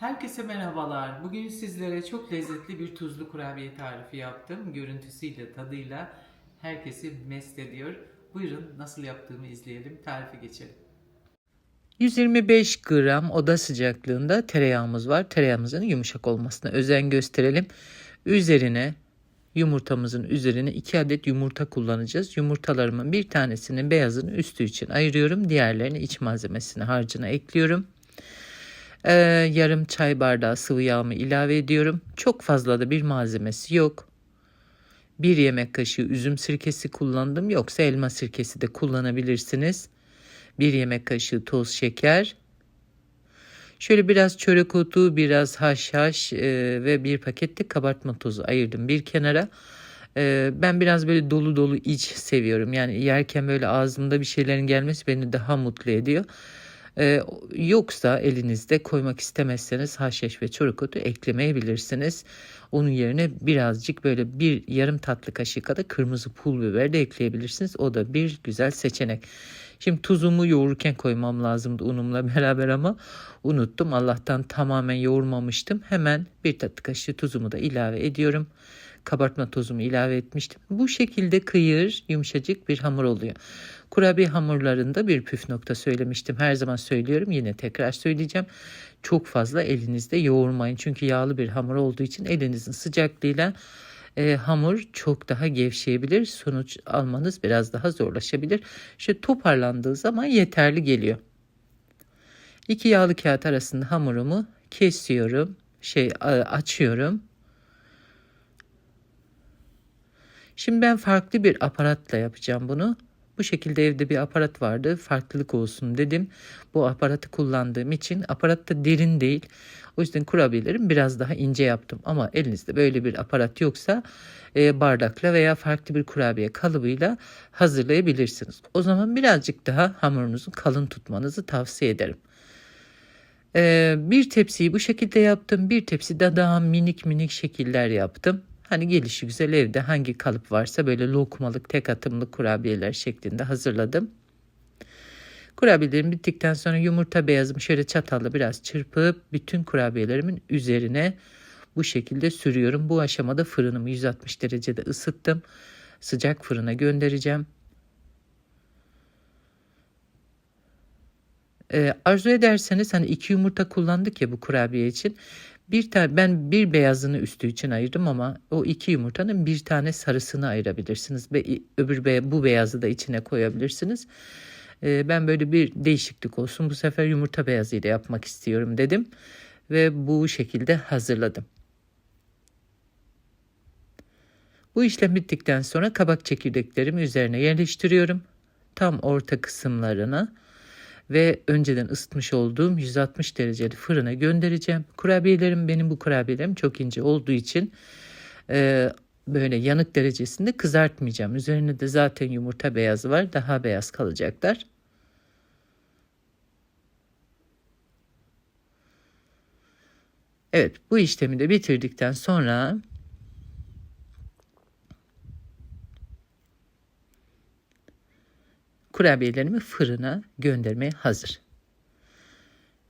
Herkese merhabalar. Bugün sizlere çok lezzetli bir tuzlu kurabiye tarifi yaptım. Görüntüsüyle, tadıyla herkesi mest ediyor. Buyurun nasıl yaptığımı izleyelim. Tarifi geçelim. 125 gram oda sıcaklığında tereyağımız var. Tereyağımızın yumuşak olmasına özen gösterelim. Üzerine yumurtamızın üzerine 2 adet yumurta kullanacağız. Yumurtalarımın bir tanesinin beyazını üstü için ayırıyorum. Diğerlerini iç malzemesine harcına ekliyorum. Ee, yarım çay bardağı sıvı yağımı ilave ediyorum. Çok fazla da bir malzemesi yok. Bir yemek kaşığı üzüm sirkesi kullandım. Yoksa elma sirkesi de kullanabilirsiniz. Bir yemek kaşığı toz şeker. Şöyle biraz çörek otu, biraz haşhaş e, ve bir paket de kabartma tozu ayırdım bir kenara. E, ben biraz böyle dolu dolu iç seviyorum. Yani yerken böyle ağzımda bir şeylerin gelmesi beni daha mutlu ediyor. Ee, yoksa elinizde koymak istemezseniz haşhaş ve çörek otu eklemeyebilirsiniz. Onun yerine birazcık böyle bir yarım tatlı kaşığı kadar kırmızı pul biber de ekleyebilirsiniz. O da bir güzel seçenek. Şimdi tuzumu yoğururken koymam lazımdı unumla beraber ama unuttum. Allah'tan tamamen yoğurmamıştım. Hemen bir tatlı kaşığı tuzumu da ilave ediyorum. Kabartma tozumu ilave etmiştim. Bu şekilde kıyır, yumuşacık bir hamur oluyor. Kurabiye hamurlarında bir püf nokta söylemiştim. Her zaman söylüyorum yine tekrar söyleyeceğim. Çok fazla elinizde yoğurmayın. Çünkü yağlı bir hamur olduğu için elinizin sıcaklığıyla e, hamur çok daha gevşeyebilir. Sonuç almanız biraz daha zorlaşabilir. Şu toparlandığı zaman yeterli geliyor. İki yağlı kağıt arasında hamurumu kesiyorum. Şey açıyorum. Şimdi ben farklı bir aparatla yapacağım bunu. Bu şekilde evde bir aparat vardı. Farklılık olsun dedim. Bu aparatı kullandığım için aparat da derin değil. O yüzden kurabiyelerimi biraz daha ince yaptım. Ama elinizde böyle bir aparat yoksa e, bardakla veya farklı bir kurabiye kalıbıyla hazırlayabilirsiniz. O zaman birazcık daha hamurunuzu kalın tutmanızı tavsiye ederim. E, bir tepsiyi bu şekilde yaptım. Bir tepsi de daha minik minik şekiller yaptım. Hani gelişi güzel evde hangi kalıp varsa böyle lokmalık tek atımlık kurabiyeler şeklinde hazırladım. Kurabiyelerim bittikten sonra yumurta beyazımı şöyle çatalla biraz çırpıp bütün kurabiyelerimin üzerine bu şekilde sürüyorum. Bu aşamada fırınımı 160 derecede ısıttım. Sıcak fırına göndereceğim. Ee, arzu ederseniz hani iki yumurta kullandık ya bu kurabiye için. Bir tane ben bir beyazını üstü için ayırdım ama o iki yumurtanın bir tane sarısını ayırabilirsiniz. Ve öbür be, bu beyazı da içine koyabilirsiniz. Ee, ben böyle bir değişiklik olsun bu sefer yumurta beyazı ile yapmak istiyorum dedim ve bu şekilde hazırladım. Bu işlem bittikten sonra kabak çekirdeklerimi üzerine yerleştiriyorum. Tam orta kısımlarına ve önceden ısıtmış olduğum 160 dereceli fırına göndereceğim. Kurabiyelerim benim bu kurabiyelerim çok ince olduğu için e, böyle yanık derecesinde kızartmayacağım. Üzerine de zaten yumurta beyazı var. Daha beyaz kalacaklar. Evet bu işlemi de bitirdikten sonra kurabiyelerimi fırına göndermeye hazır.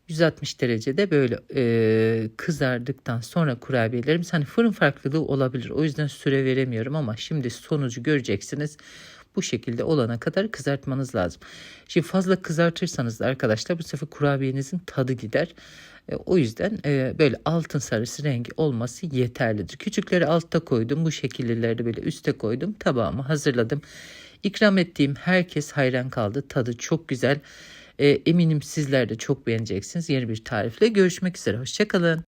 160 derecede böyle e, kızardıktan sonra kurabiyelerim hani fırın farklılığı olabilir. O yüzden süre veremiyorum ama şimdi sonucu göreceksiniz. Bu şekilde olana kadar kızartmanız lazım. Şimdi fazla kızartırsanız da arkadaşlar bu sefer kurabiyenizin tadı gider. E, o yüzden e, böyle altın sarısı rengi olması yeterlidir. Küçükleri altta koydum. Bu şekillileri böyle üste koydum. Tabağımı hazırladım. İkram ettiğim herkes hayran kaldı. Tadı çok güzel. E, eminim sizler de çok beğeneceksiniz. Yeni bir tarifle görüşmek üzere. Hoşçakalın.